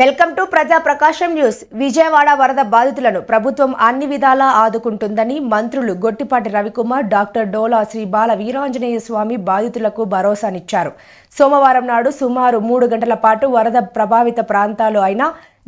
Welcome to ప్రజా ప్రకాశం news. Vijayawada వరద బాధితులను ప్రభుత్వం అన్ని విధాలా ఆదుకుంటుందని మంత్రులు గొట్టిపాటి రవికుమార్ డాక్టర్ డోలా శ్రీ బాల వీరాంజనేయ స్వామి బాధితులకు భరోసానిచ్చారు. సోమవారం నాడు సుమారు మూడు గంటల పాటు వరద ప్రభావిత ప్రాంతాలు అయిన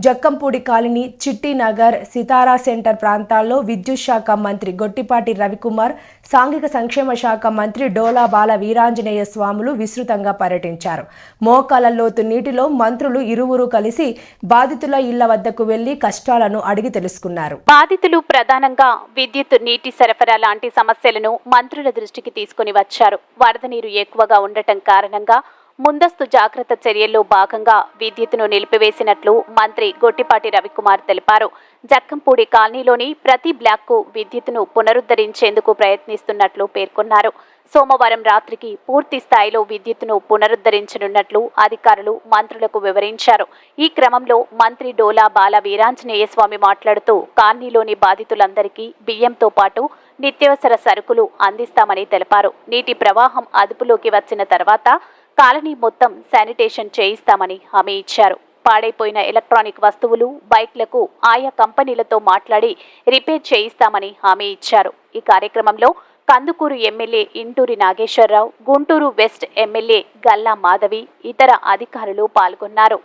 జక్కంపూడి కాలనీ చిట్టినగర్ సితారా సెంటర్ ప్రాంతాల్లో విద్యుత్ శాఖ మంత్రి గొట్టిపాటి రవికుమార్ సాంఘిక సంక్షేమ శాఖ మంత్రి డోలా బాల వీరాంజనేయ స్వాములు విస్తృతంగా పర్యటించారు. మోకాల లోతు నీటిలో మంత్రులు ఇరువురు కలిసి బాధితుల ఇళ్ళ వద్దకు వెళ్ళి కష్టాలను అడిగి తెలుసుకున్నారు. బాధితులు ప్రధానంగా విద్యుత్ నీటి సరఫరా లాంటి సమస్యలను మంత్రుల దృష్టికి తీసుకుని వచ్చారు. వరద నీరు ఎక్కువగా ఉండటం కారణంగా ముందస్తు జాగ్రత్త చర్యల్లో భాగంగా విద్యుత్తును నిలిపివేసినట్లు మంత్రి గొట్టిపాటి రవికుమార్ తెలిపారు. జక్కంపూడి కాలనీలోని ప్రతి బ్లాక్కు విద్యుత్తును పునరుద్ధరించేందుకు ప్రయత్నిస్తున్నట్లు పేర్కొన్నారు. సోమవారం రాత్రికి పూర్తి స్థాయిలో విద్యుత్తును పునరుద్ధరించనున్నట్లు అధికారులు మంత్రులకు వివరించారు. ఈ క్రమంలో మంత్రి డోలా బాల వీరాంజనేయ స్వామి మాట్లాడుతూ కాలనీలోని బాధితులందరికీ బియ్యంతో పాటు నిత్యావసర సరుకులు అందిస్తామని తెలిపారు. నీటి ప్రవాహం అదుపులోకి వచ్చిన తర్వాత కాలనీ మొత్తం శానిటేషన్ చేయిస్తామని హామీ ఇచ్చారు. పాడైపోయిన ఎలక్ట్రానిక్ వస్తువులు బైక్లకు ఆయా కంపెనీలతో మాట్లాడి రిపేర్ చేయిస్తామని హామీ ఇచ్చారు. ఈ కార్యక్రమంలో Kandukur MLA Inturi Nageswararao Guntur west MLA Galla Madhavi ఇతర అధికారులు పాల్గొన్నారు.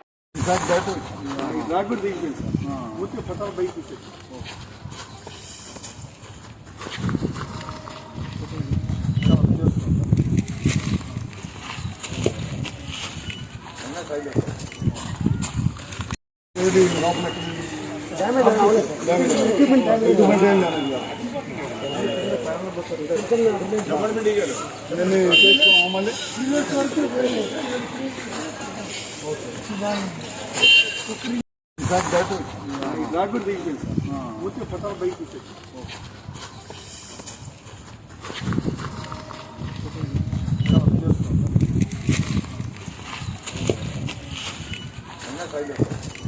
నాకు కూడా దిగిపోయింది సార్ పూర్తిగా పట్టాలు బయట తీసేది 那可以。